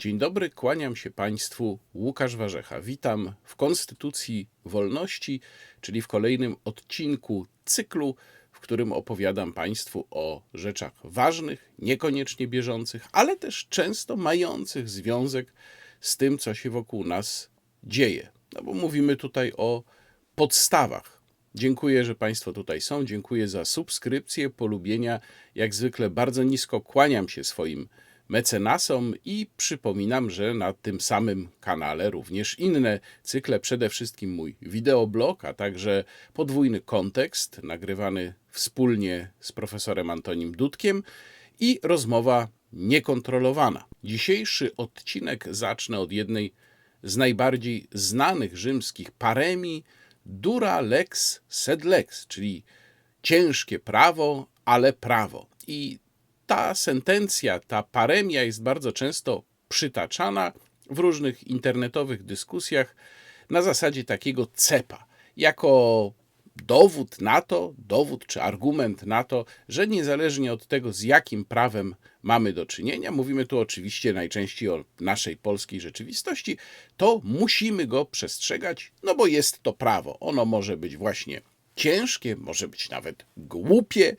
Dzień dobry, kłaniam się Państwu, Łukasz Warzecha. Witam w Konstytucji Wolności, czyli w kolejnym odcinku cyklu, w którym opowiadam Państwu o rzeczach ważnych, niekoniecznie bieżących, ale też często mających związek z tym, co się wokół nas dzieje. No bo mówimy tutaj o podstawach. Dziękuję, że Państwo tutaj są. Dziękuję za subskrypcję, polubienia. Jak zwykle bardzo nisko kłaniam się swoim mecenasom i przypominam, że na tym samym kanale również inne cykle, przede wszystkim mój wideoblog, a także podwójny kontekst nagrywany wspólnie z profesorem Antonim Dudkiem i rozmowa niekontrolowana. Dzisiejszy odcinek zacznę od jednej z najbardziej znanych rzymskich paremii dura lex sed lex, czyli ciężkie prawo, ale prawo. I ta sentencja, ta paremia jest bardzo często przytaczana w różnych internetowych dyskusjach na zasadzie takiego cepa, jako dowód na to, dowód czy argument na to, że niezależnie od tego, z jakim prawem mamy do czynienia, mówimy tu oczywiście najczęściej o naszej polskiej rzeczywistości, to musimy go przestrzegać, no bo jest to prawo. Ono może być właśnie ciężkie, może być nawet głupie.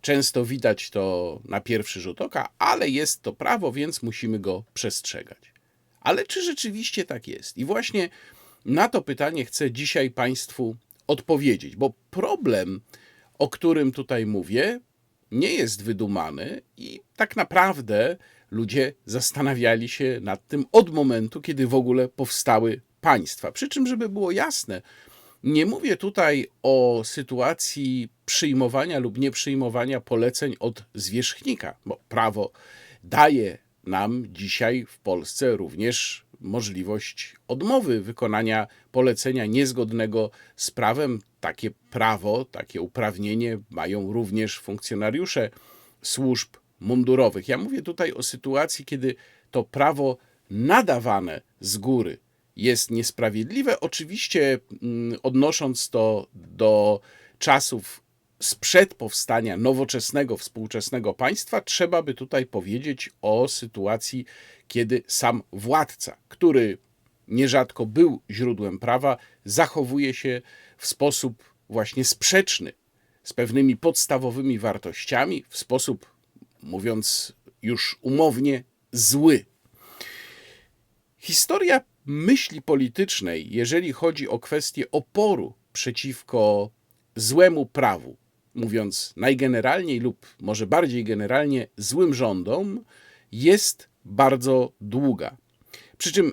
Często widać to na pierwszy rzut oka, ale jest to prawo, więc musimy go przestrzegać. Ale czy rzeczywiście tak jest? I właśnie na to pytanie chcę dzisiaj Państwu odpowiedzieć, bo problem, o którym tutaj mówię, nie jest wydumany i tak naprawdę ludzie zastanawiali się nad tym od momentu, kiedy w ogóle powstały państwa. Przy czym, żeby było jasne, nie mówię tutaj o sytuacji przyjmowania lub nieprzyjmowania poleceń od zwierzchnika, bo prawo daje nam dzisiaj w Polsce również możliwość odmowy wykonania polecenia niezgodnego z prawem. Takie prawo, takie uprawnienie mają również funkcjonariusze służb mundurowych. Ja mówię tutaj o sytuacji, kiedy to prawo nadawane z góry jest niesprawiedliwe. Oczywiście mm, odnosząc to do czasów sprzed powstania nowoczesnego, współczesnego państwa, trzeba by tutaj powiedzieć o sytuacji, kiedy sam władca, który nierzadko był źródłem prawa, zachowuje się w sposób właśnie sprzeczny z pewnymi podstawowymi wartościami, w sposób, mówiąc już umownie, zły. Historia myśli politycznej, jeżeli chodzi o kwestię oporu przeciwko złemu prawu, mówiąc najgeneralniej lub może bardziej generalnie złym rządom, jest bardzo długa. Przy czym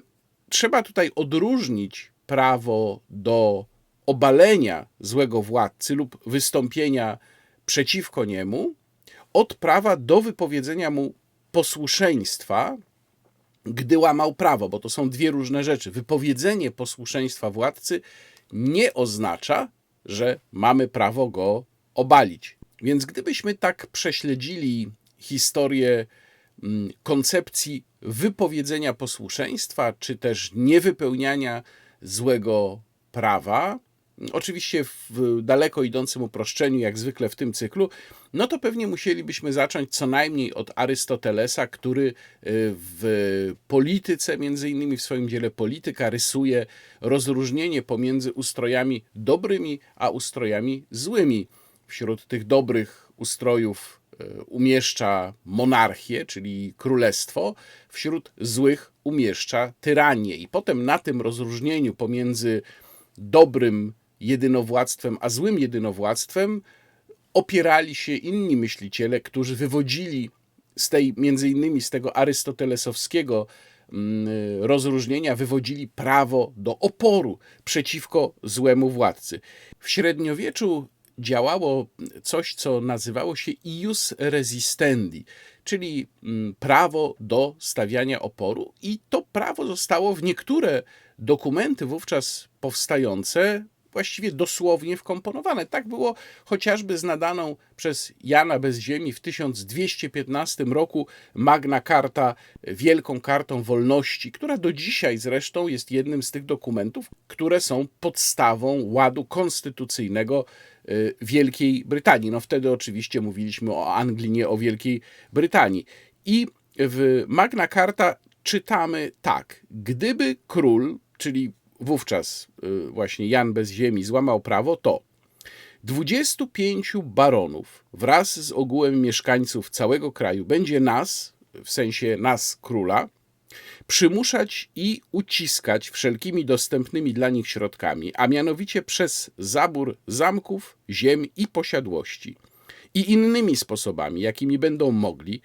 trzeba tutaj odróżnić prawo do obalenia złego władcy lub wystąpienia przeciwko niemu od prawa do wypowiedzenia mu posłuszeństwa, gdy łamał prawo, bo to są dwie różne rzeczy. Wypowiedzenie posłuszeństwa władcy nie oznacza, że mamy prawo go obalić. Więc gdybyśmy tak prześledzili historię mm, koncepcji wypowiedzenia posłuszeństwa, czy też niewypełniania złego prawa, oczywiście w daleko idącym uproszczeniu, jak zwykle w tym cyklu, no to pewnie musielibyśmy zacząć co najmniej od Arystotelesa, który y, w polityce, między innymi w swoim dziele Polityka, rysuje rozróżnienie pomiędzy ustrojami dobrymi a ustrojami złymi. Wśród tych dobrych ustrojów y, umieszcza monarchię, czyli królestwo, wśród złych umieszcza tyranię. I potem na tym rozróżnieniu pomiędzy dobrym jedynowładztwem a złym jedynowładztwem opierali się inni myśliciele, którzy wywodzili z tej, między innymi z tego arystotelesowskiego mm, rozróżnienia, wywodzili prawo do oporu przeciwko złemu władcy. W średniowieczu działało coś, co nazywało się ius resistendi, czyli mm, prawo do stawiania oporu, i to prawo zostało w niektóre dokumenty wówczas powstające właściwie dosłownie wkomponowane. Tak było chociażby z nadaną przez Jana bez ziemi w 1215 roku Magna Carta, Wielką Kartą Wolności, która do dzisiaj zresztą jest jednym z tych dokumentów, które są podstawą ładu konstytucyjnego Wielkiej Brytanii. No wtedy oczywiście mówiliśmy o Anglii, nie o Wielkiej Brytanii. I w Magna Carta czytamy tak: gdyby król, czyli wówczas y, właśnie Jan bez ziemi, złamał prawo, to 25 baronów wraz z ogółem mieszkańców całego kraju będzie nas, w sensie nas króla, przymuszać i uciskać wszelkimi dostępnymi dla nich środkami, a mianowicie przez zabór zamków, ziem i posiadłości i innymi sposobami, jakimi będą mogli,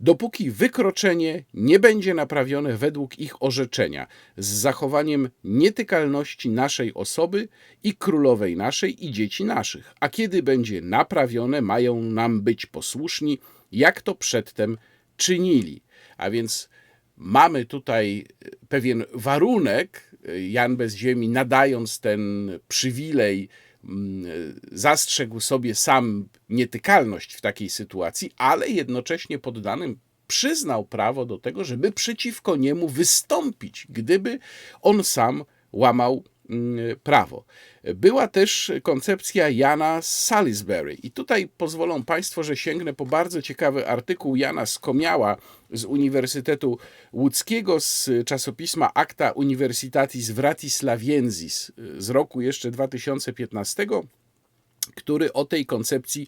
dopóki wykroczenie nie będzie naprawione według ich orzeczenia, z zachowaniem nietykalności naszej osoby i królowej naszej i dzieci naszych, a kiedy będzie naprawione, mają nam być posłuszni, jak to przedtem czynili. A więc mamy tutaj pewien warunek, Jan bez ziemi nadając ten przywilej Mm, zastrzegł sobie sam nietykalność w takiej sytuacji, ale jednocześnie poddanym przyznał prawo do tego, żeby przeciwko niemu wystąpić, gdyby on sam łamał prawo. Była też koncepcja Jana Salisbury i tutaj pozwolą Państwo, że sięgnę po bardzo ciekawy artykuł Jana Skomiała z Uniwersytetu Łódzkiego z czasopisma Acta Universitatis Vratislaviensis z roku jeszcze 2015, który o tej koncepcji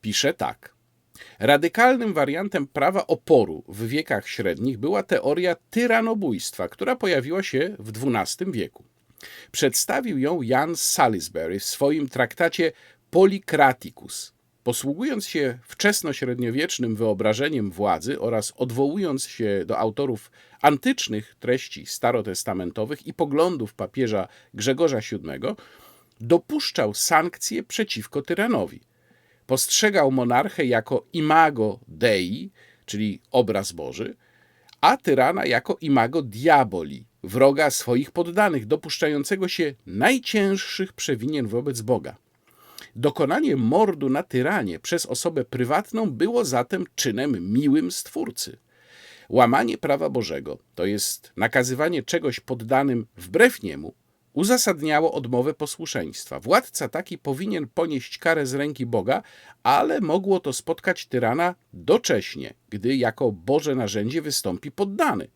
pisze tak. Radykalnym wariantem prawa oporu w wiekach średnich była teoria tyranobójstwa, która pojawiła się w XII wieku. Przedstawił ją Jan Salisbury w swoim traktacie Policraticus. Posługując się wczesnośredniowiecznym wyobrażeniem władzy oraz odwołując się do autorów antycznych treści starotestamentowych i poglądów papieża Grzegorza VII, dopuszczał sankcje przeciwko tyranowi. Postrzegał monarchę jako imago Dei, czyli obraz Boży, a tyrana jako imago diaboli, wroga swoich poddanych, dopuszczającego się najcięższych przewinień wobec Boga. Dokonanie mordu na tyranie przez osobę prywatną było zatem czynem miłym Stwórcy. Łamanie prawa Bożego, to jest nakazywanie czegoś poddanym wbrew niemu, uzasadniało odmowę posłuszeństwa. Władca taki powinien ponieść karę z ręki Boga, ale mogło to spotkać tyrana docześnie, gdy jako Boże narzędzie wystąpi poddany.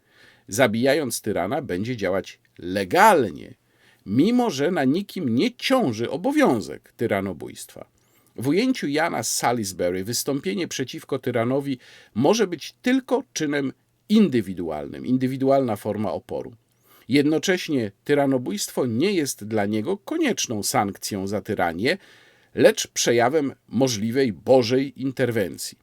Zabijając tyrana, będzie działać legalnie, mimo że na nikim nie ciąży obowiązek tyranobójstwa. W ujęciu Jana Salisbury wystąpienie przeciwko tyranowi może być tylko czynem indywidualnym, indywidualna forma oporu. Jednocześnie tyranobójstwo nie jest dla niego konieczną sankcją za tyranię, lecz przejawem możliwej Bożej interwencji.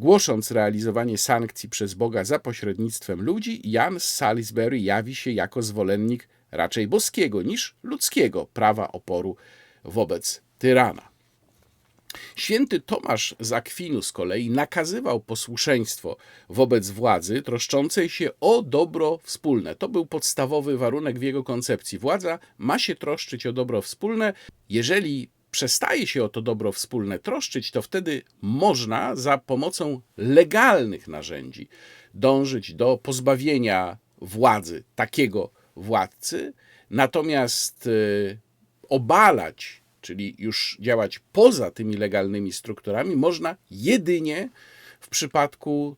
Głosząc realizowanie sankcji przez Boga za pośrednictwem ludzi, Jan z Salisbury jawi się jako zwolennik raczej boskiego niż ludzkiego prawa oporu wobec tyrana. Święty Tomasz z Akwinu z kolei nakazywał posłuszeństwo wobec władzy troszczącej się o dobro wspólne. To był podstawowy warunek w jego koncepcji. Władza ma się troszczyć o dobro wspólne, jeżeli przestaje się o to dobro wspólne troszczyć, to wtedy można za pomocą legalnych narzędzi dążyć do pozbawienia władzy takiego władcy, natomiast y, obalać, czyli już działać poza tymi legalnymi strukturami, można jedynie w przypadku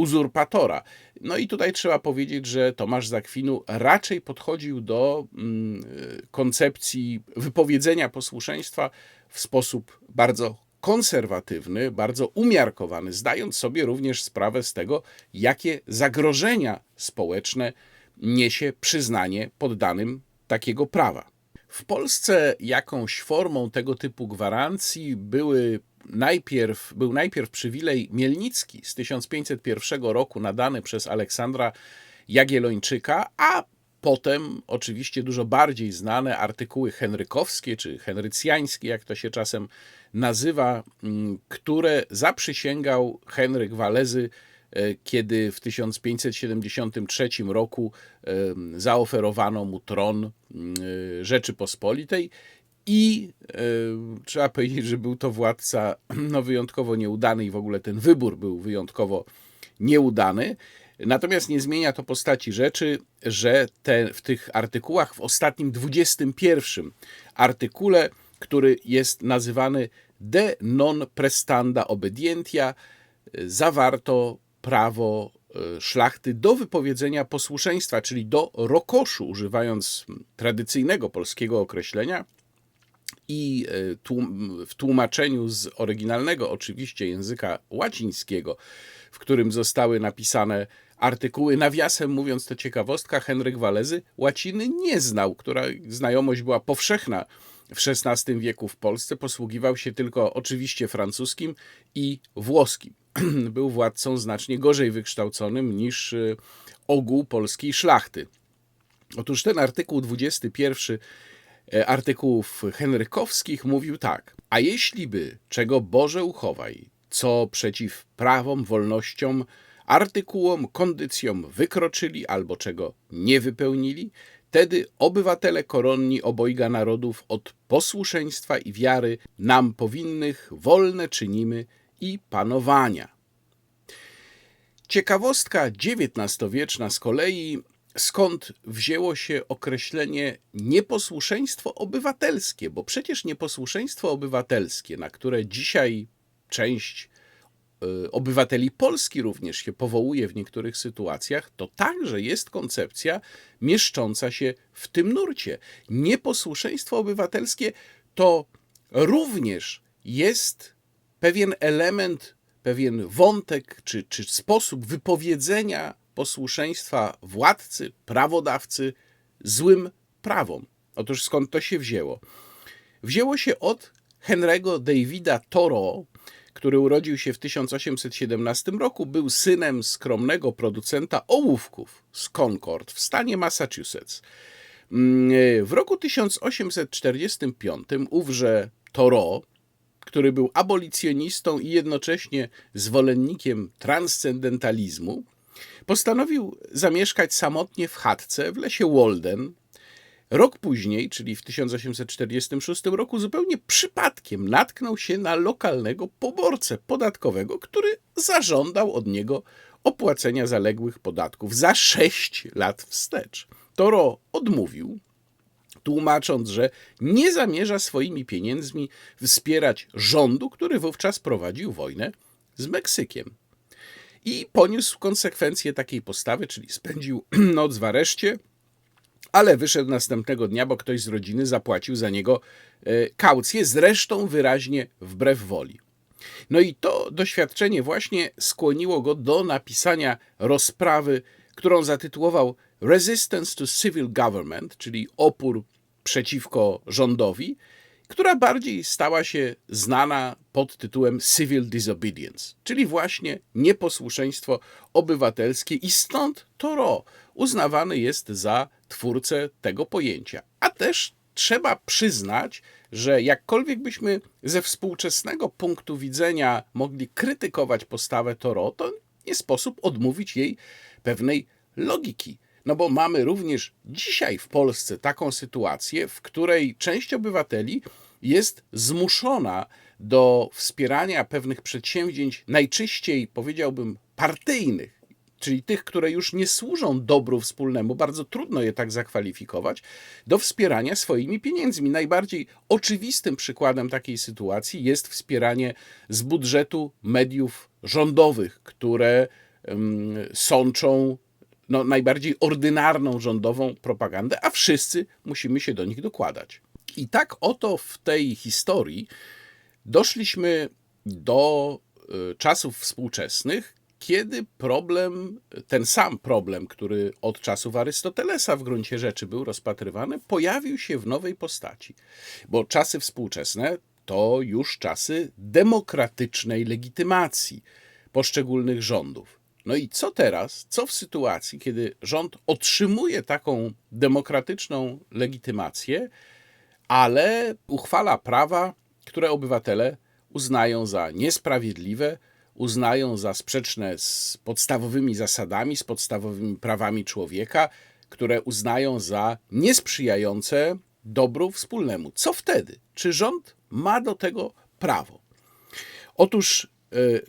uzurpatora. No i tutaj trzeba powiedzieć, że Tomasz Zakwinu raczej podchodził do mm, koncepcji wypowiedzenia posłuszeństwa w sposób bardzo konserwatywny, bardzo umiarkowany, zdając sobie również sprawę z tego, jakie zagrożenia społeczne niesie przyznanie poddanym takiego prawa. W Polsce jakąś formą tego typu gwarancji były najpierw, był najpierw przywilej mielnicki z 1501 roku nadany przez Aleksandra Jagiellończyka, a potem oczywiście dużo bardziej znane artykuły henrykowskie czy henrycjańskie, jak to się czasem nazywa, mm, które zaprzysięgał Henryk Walezy, kiedy w 1573 roku zaoferowano mu tron mm, e, Rzeczypospolitej i e, trzeba powiedzieć, że był to władca no, wyjątkowo nieudany i w ogóle ten wybór był wyjątkowo nieudany. Natomiast nie zmienia to postaci rzeczy, że te, w tych artykułach, w ostatnim 21 artykule, który jest nazywany de non prestanda obedientia, zawarto prawo e, szlachty do wypowiedzenia posłuszeństwa, czyli do rokoszu, używając tradycyjnego polskiego określenia, i e, w tłumaczeniu z oryginalnego, oczywiście języka łacińskiego, w którym zostały napisane artykuły. Nawiasem mówiąc, to ciekawostka, Henryk Walezy łaciny nie znał, która znajomość była powszechna w XVI wieku w Polsce. Posługiwał się tylko oczywiście francuskim i włoskim. Był władcą znacznie gorzej wykształconym niż e, ogół polskiej szlachty. Otóż ten artykuł 21 e, artykułów henrykowskich mówił tak: A jeśli by, czego Boże uchowaj, co przeciw prawom, wolnościom, artykułom, kondycjom wykroczyli albo czego nie wypełnili, wtedy obywatele koronni obojga narodów od posłuszeństwa i wiary nam powinnych wolne czynimy i panowania. Ciekawostka XIX-wieczna z kolei, skąd wzięło się określenie nieposłuszeństwo obywatelskie, bo przecież nieposłuszeństwo obywatelskie, na które dzisiaj część y, obywateli Polski również się powołuje w niektórych sytuacjach, to także jest koncepcja mieszcząca się w tym nurcie. Nieposłuszeństwo obywatelskie to również jest pewien element, pewien wątek czy, czy sposób wypowiedzenia posłuszeństwa władcy, prawodawcy złym prawom. Otóż skąd to się wzięło? Wzięło się od Henry'ego Davida Thoreau, który urodził się w 1817 roku, był synem skromnego producenta ołówków z Concord w stanie Massachusetts. Mm, W roku 1845 ówże Thoreau, który był abolicjonistą i jednocześnie zwolennikiem transcendentalizmu, postanowił zamieszkać samotnie w chatce w lesie Walden. Rok później, czyli w 1846 roku, zupełnie przypadkiem natknął się na lokalnego poborcę podatkowego, który zażądał od niego opłacenia zaległych podatków za 6 lat wstecz. Toro odmówił, tłumacząc, że nie zamierza swoimi pieniędzmi wspierać rządu, który wówczas prowadził wojnę z Meksykiem. I poniósł konsekwencje takiej postawy, czyli spędził noc w areszcie, ale wyszedł następnego dnia, bo ktoś z rodziny zapłacił za niego e, kaucję, zresztą wyraźnie wbrew woli. No i to doświadczenie właśnie skłoniło go do napisania rozprawy, którą zatytułował Resistance to Civil Government, czyli opór przeciwko rządowi, która bardziej stała się znana pod tytułem Civil Disobedience, czyli właśnie nieposłuszeństwo obywatelskie i stąd Toro uznawany jest za twórcę tego pojęcia. A też trzeba przyznać, że jakkolwiek byśmy ze współczesnego punktu widzenia mogli krytykować postawę Toro, to nie sposób odmówić jej pewnej logiki. No bo mamy również dzisiaj w Polsce taką sytuację, w której część obywateli jest zmuszona do wspierania pewnych przedsięwzięć, najczęściej powiedziałbym partyjnych, czyli tych, które już nie służą dobru wspólnemu, bardzo trudno je tak zakwalifikować, do wspierania swoimi pieniędzmi. Najbardziej oczywistym przykładem takiej sytuacji jest wspieranie z budżetu mediów rządowych, które sączą no, najbardziej ordynarną rządową propagandę, a wszyscy musimy się do nich dokładać. I tak oto w tej historii doszliśmy do y, czasów współczesnych, kiedy problem, ten sam problem, który od czasów Arystotelesa w gruncie rzeczy był rozpatrywany, pojawił się w nowej postaci. Bo czasy współczesne to już czasy demokratycznej legitymacji poszczególnych rządów. No i co teraz? Co w sytuacji, kiedy rząd otrzymuje taką demokratyczną legitymację, ale uchwala prawa, które obywatele uznają za niesprawiedliwe, uznają za sprzeczne z podstawowymi zasadami, z podstawowymi prawami człowieka, które uznają za niesprzyjające dobru wspólnemu. Co wtedy? Czy rząd ma do tego prawo? Otóż y,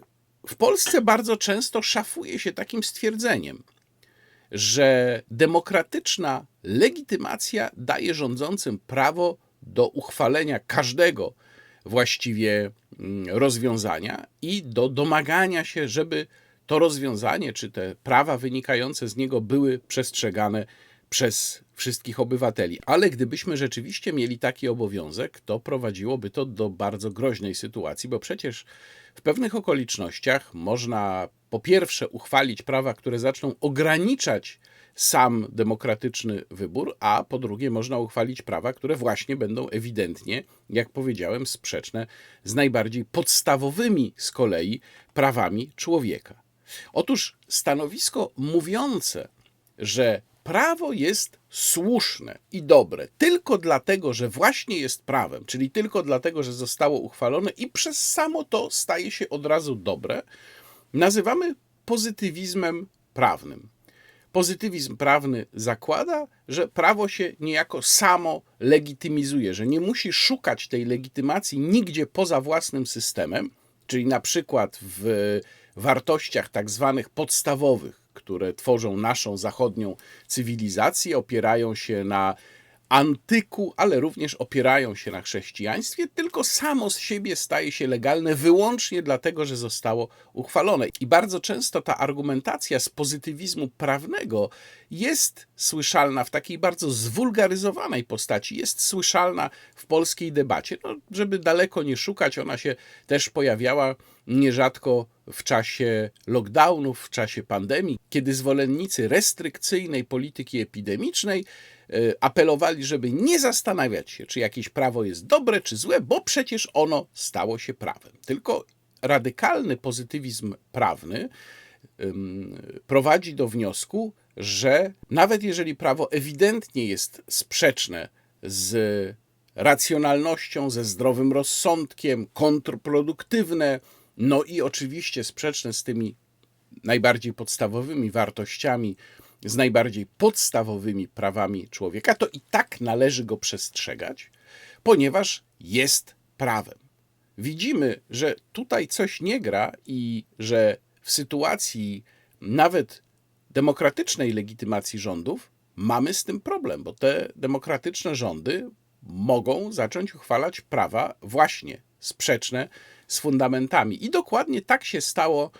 w Polsce bardzo często szafuje się takim stwierdzeniem, że demokratyczna legitymacja daje rządzącym prawo do uchwalenia każdego właściwie mm, rozwiązania i do domagania się, żeby to rozwiązanie czy te prawa wynikające z niego były przestrzegane przez wszystkich obywateli. Ale gdybyśmy rzeczywiście mieli taki obowiązek, to prowadziłoby to do bardzo groźnej sytuacji, bo przecież w pewnych okolicznościach można po pierwsze uchwalić prawa, które zaczną ograniczać sam demokratyczny wybór, a po drugie można uchwalić prawa, które właśnie będą ewidentnie, jak powiedziałem, sprzeczne z najbardziej podstawowymi z kolei prawami człowieka. Otóż stanowisko mówiące, że prawo jest słuszne i dobre tylko dlatego, że właśnie jest prawem, czyli tylko dlatego, że zostało uchwalone i przez samo to staje się od razu dobre, nazywamy pozytywizmem prawnym. Pozytywizm prawny zakłada, że prawo się niejako samo legitymizuje, że nie musi szukać tej legitymacji nigdzie poza własnym systemem, czyli na przykład w wartościach tak zwanych podstawowych, które tworzą naszą zachodnią cywilizację, opierają się na antyku, ale również opierają się na chrześcijaństwie, tylko samo z siebie staje się legalne wyłącznie dlatego, że zostało uchwalone. I bardzo często ta argumentacja z pozytywizmu prawnego jest słyszalna w takiej bardzo zwulgaryzowanej postaci, jest słyszalna w polskiej debacie. No, żeby daleko nie szukać, ona się też pojawiała nierzadko w czasie lockdownów, w czasie pandemii, kiedy zwolennicy restrykcyjnej polityki epidemicznej apelowali, żeby nie zastanawiać się, czy jakieś prawo jest dobre czy złe, bo przecież ono stało się prawem. Tylko radykalny pozytywizm prawny prowadzi do wniosku, że nawet jeżeli prawo ewidentnie jest sprzeczne z racjonalnością, ze zdrowym rozsądkiem, kontrproduktywne, no i oczywiście sprzeczne z tymi najbardziej podstawowymi wartościami, z najbardziej podstawowymi prawami człowieka, to i tak należy go przestrzegać, ponieważ jest prawem. Widzimy, że tutaj coś nie gra i że w sytuacji nawet demokratycznej legitymacji rządów mamy z tym problem, bo te demokratyczne rządy mogą zacząć uchwalać prawa właśnie sprzeczne z fundamentami. I dokładnie tak się stało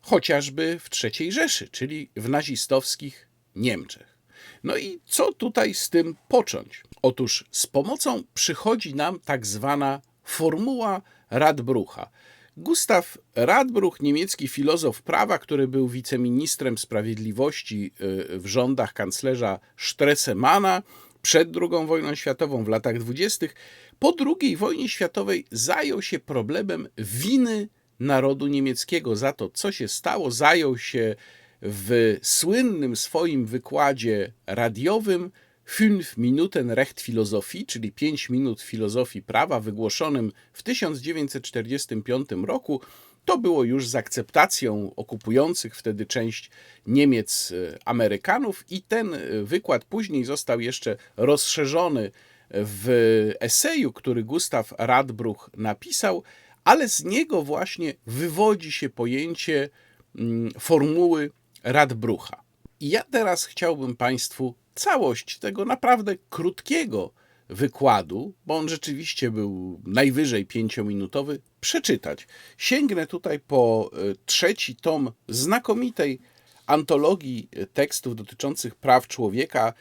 chociażby w III Rzeszy, czyli w nazistowskich Niemczech. No i co tutaj z tym począć? Otóż z pomocą przychodzi nam tak zwana formuła Radbrucha. Gustav Radbruch, niemiecki filozof prawa, który był wiceministrem sprawiedliwości y, w rządach kanclerza Stressemana przed II wojną światową w latach dwudziestych, po II wojnie światowej zajął się problemem winy narodu niemieckiego za to, co się stało. Zajął się w słynnym swoim wykładzie radiowym Fünf Minuten Recht Philosophie, czyli 5 minut filozofii prawa, wygłoszonym w 1945 roku. To było już z akceptacją okupujących wtedy część Niemiec e, Amerykanów, i ten e, wykład później został jeszcze rozszerzony w eseju, który Gustav Radbruch napisał, ale z niego właśnie wywodzi się pojęcie mm, formuły Radbrucha. I ja teraz chciałbym Państwu całość tego naprawdę krótkiego wykładu, bo on rzeczywiście był najwyżej pięciominutowy, przeczytać. Sięgnę tutaj po e, trzeci tom znakomitej antologii tekstów dotyczących praw człowieka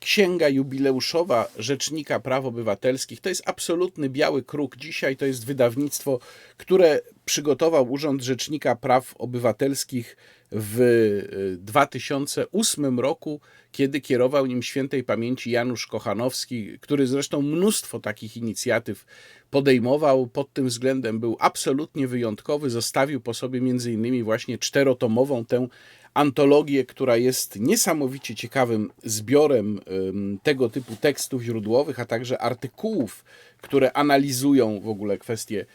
Księga jubileuszowa Rzecznika Praw Obywatelskich to jest absolutny biały kruk. Dzisiaj to jest wydawnictwo, które przygotował Urząd Rzecznika Praw Obywatelskich w 2008 y, roku, kiedy kierował nim świętej pamięci Janusz Kochanowski, który zresztą mnóstwo takich inicjatyw podejmował. Pod tym względem był absolutnie wyjątkowy. Zostawił po sobie między innymi właśnie czterotomową tę antologię, która jest niesamowicie ciekawym zbiorem tego typu tekstów źródłowych, a także artykułów, które analizują w ogóle kwestie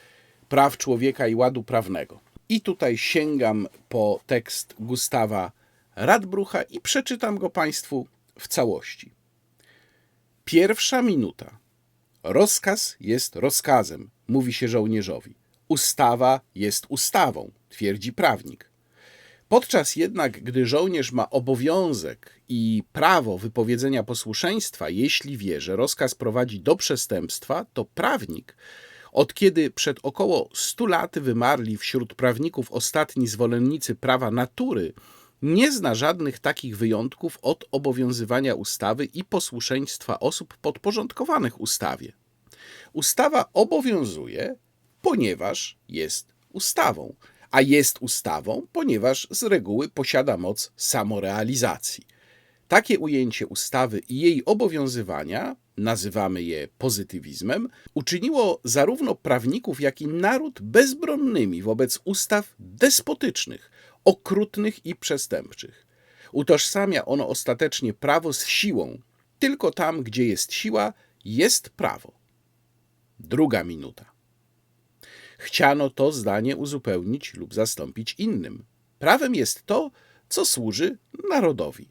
praw człowieka i ładu prawnego. I tutaj sięgam po tekst Gustawa Radbrucha i przeczytam go Państwu w całości. Pierwsza minuta. Rozkaz jest rozkazem, mówi się żołnierzowi. Ustawa jest ustawą, twierdzi prawnik. Podczas jednak, gdy żołnierz ma obowiązek i prawo wypowiedzenia posłuszeństwa, jeśli wie, że rozkaz prowadzi do przestępstwa, to prawnik Od kiedy przed około 100 laty wymarli wśród prawników ostatni zwolennicy prawa natury, nie zna żadnych takich wyjątków od obowiązywania ustawy i posłuszeństwa osób podporządkowanych ustawie. Ustawa obowiązuje, ponieważ jest ustawą, a jest ustawą, ponieważ z reguły posiada moc samorealizacji. Takie ujęcie ustawy i jej obowiązywania, nazywamy je pozytywizmem, uczyniło zarówno prawników, jak i naród bezbronnymi wobec ustaw despotycznych, okrutnych i przestępczych. Utożsamia ono ostatecznie prawo z siłą. Tylko tam, gdzie jest siła, jest prawo. Druga minuta. Chciano to zdanie uzupełnić lub zastąpić innym. Prawem jest to, co służy narodowi.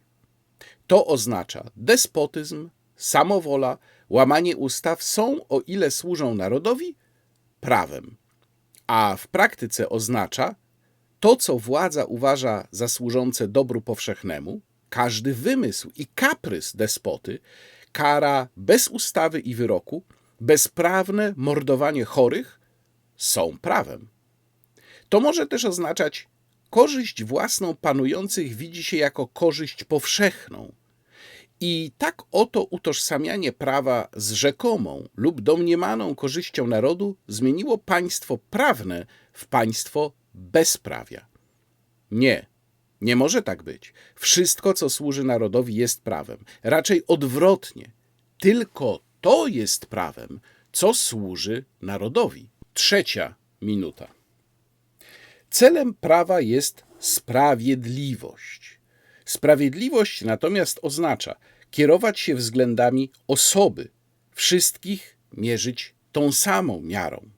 To oznacza despotyzm, samowola, łamanie ustaw są, o ile służą narodowi, prawem. A w praktyce oznacza to, co władza uważa za służące dobru powszechnemu, każdy wymysł i kaprys despoty, kara bez ustawy i wyroku, bezprawne mordowanie chorych są prawem. To może też oznaczać korzyść własną panujących widzi się jako korzyść powszechną. I tak oto utożsamianie prawa z rzekomą lub domniemaną korzyścią narodu zmieniło państwo prawne w państwo bezprawia. Nie, nie może tak być. Wszystko, co służy narodowi, jest prawem. Raczej odwrotnie. Tylko to jest prawem, co służy narodowi. Trzecia minuta. Celem prawa jest sprawiedliwość. Sprawiedliwość natomiast oznacza kierować się względami osoby, wszystkich mierzyć tą samą miarą.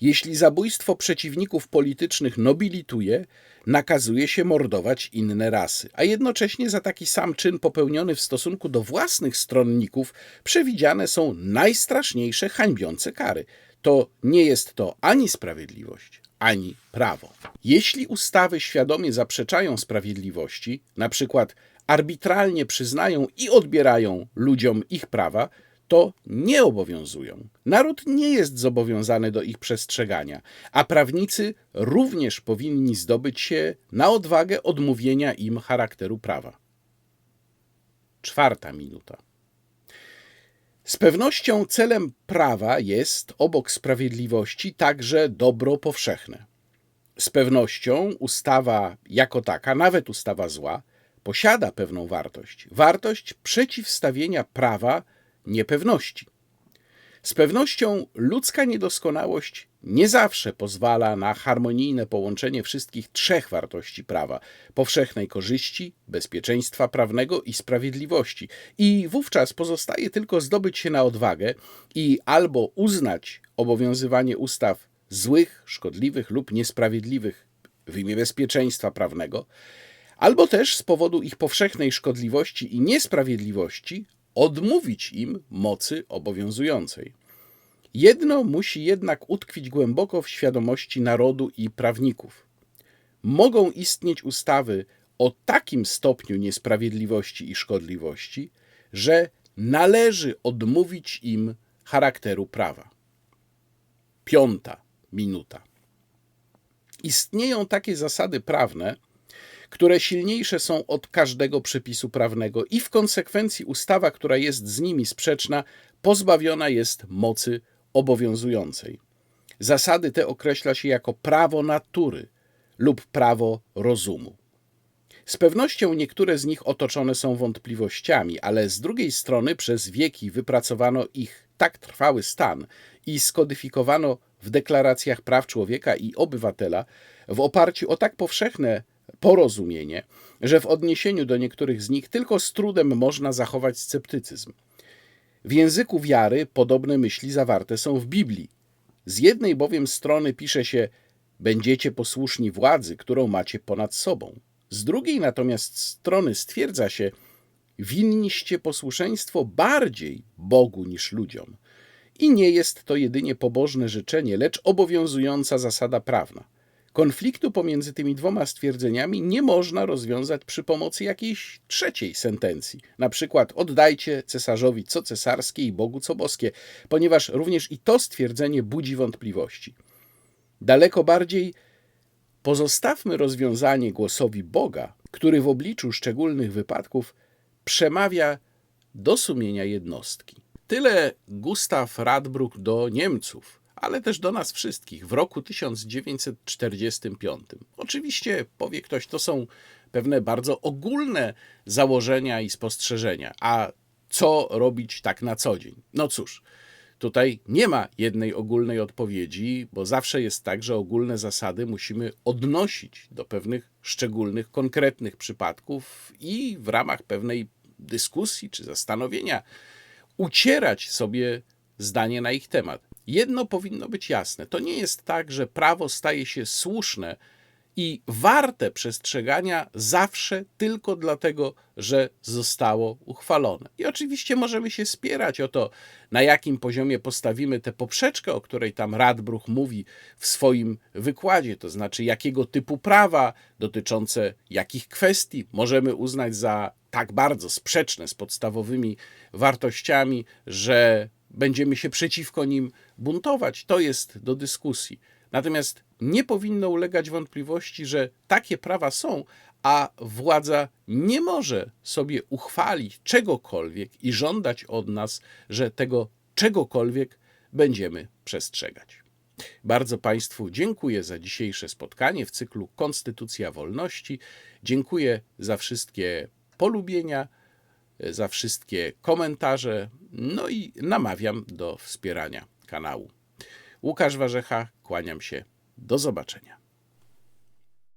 Jeśli zabójstwo przeciwników politycznych nobilituje, nakazuje się mordować inne rasy, a jednocześnie za taki sam czyn popełniony w stosunku do własnych stronników przewidziane są najstraszniejsze hańbiące kary. To nie jest to ani sprawiedliwość, ani prawo. Jeśli ustawy świadomie zaprzeczają sprawiedliwości, na przykład arbitralnie przyznają i odbierają ludziom ich prawa, to nie obowiązują. Naród nie jest zobowiązany do ich przestrzegania, a prawnicy również powinni zdobyć się na odwagę odmówienia im charakteru prawa. Czwarta minuta. Z pewnością celem prawa jest, obok sprawiedliwości, także dobro powszechne. Z pewnością ustawa jako taka, nawet ustawa zła, posiada pewną wartość wartość przeciwstawienia prawa niepewności. Z pewnością ludzka niedoskonałość nie zawsze pozwala na harmonijne połączenie wszystkich trzech wartości prawa powszechnej korzyści, bezpieczeństwa prawnego i sprawiedliwości. I wówczas pozostaje tylko zdobyć się na odwagę i albo uznać obowiązywanie ustaw złych, szkodliwych lub niesprawiedliwych w imię bezpieczeństwa prawnego, albo też z powodu ich powszechnej szkodliwości i niesprawiedliwości odmówić im mocy obowiązującej. Jedno musi jednak utkwić głęboko w świadomości narodu i prawników. Mogą istnieć ustawy o takim stopniu niesprawiedliwości i szkodliwości, że należy odmówić im charakteru prawa. Piąta minuta. Istnieją takie zasady prawne, które silniejsze są od każdego przepisu prawnego i w konsekwencji ustawa, która jest z nimi sprzeczna, pozbawiona jest mocy obowiązującej. Zasady te określa się jako prawo natury lub prawo rozumu. Z pewnością niektóre z nich otoczone są wątpliwościami, ale z drugiej strony przez wieki wypracowano ich tak trwały stan i skodyfikowano w deklaracjach praw człowieka i obywatela w oparciu o tak powszechne porozumienie, że w odniesieniu do niektórych z nich tylko z trudem można zachować sceptycyzm. W języku wiary podobne myśli zawarte są w Biblii. Z jednej bowiem strony pisze się: Będziecie posłuszni władzy, którą macie ponad sobą. Z drugiej natomiast strony stwierdza się: Winniście posłuszeństwo bardziej Bogu niż ludziom. I nie jest to jedynie pobożne życzenie, lecz obowiązująca zasada prawna. Konfliktu pomiędzy tymi dwoma stwierdzeniami nie można rozwiązać przy pomocy jakiejś trzeciej sentencji. Na przykład oddajcie cesarzowi co cesarskie i Bogu co boskie, ponieważ również i to stwierdzenie budzi wątpliwości. Daleko bardziej pozostawmy rozwiązanie głosowi Boga, który w obliczu szczególnych wypadków przemawia do sumienia jednostki. Tyle Gustaw Radbruch do Niemców, ale też do nas wszystkich w roku 1945. Oczywiście powie ktoś, to są pewne bardzo ogólne założenia i spostrzeżenia. A co robić tak na co dzień? No cóż, tutaj nie ma jednej ogólnej odpowiedzi, bo zawsze jest tak, że ogólne zasady musimy odnosić do pewnych szczególnych, konkretnych przypadków i w ramach pewnej dyskusji czy zastanowienia ucierać sobie zdanie na ich temat. Jedno powinno być jasne: to nie jest tak, że prawo staje się słuszne i warte przestrzegania zawsze tylko dlatego, że zostało uchwalone. I oczywiście możemy się spierać o to, na jakim poziomie postawimy tę poprzeczkę, o której tam Radbruch mówi w swoim wykładzie, to znaczy jakiego typu prawa dotyczące jakich kwestii możemy uznać za tak bardzo sprzeczne z podstawowymi wartościami, że będziemy się przeciwko nim buntować. To jest do dyskusji. Natomiast nie powinno ulegać wątpliwości, że takie prawa są, a władza nie może sobie uchwalić czegokolwiek i żądać od nas, że tego czegokolwiek będziemy przestrzegać. Bardzo Państwu dziękuję za dzisiejsze spotkanie w cyklu Konstytucja Wolności. Dziękuję za wszystkie polubienia, za wszystkie komentarze, no i namawiam do wspierania kanału. Łukasz Warzecha, kłaniam się. Do zobaczenia.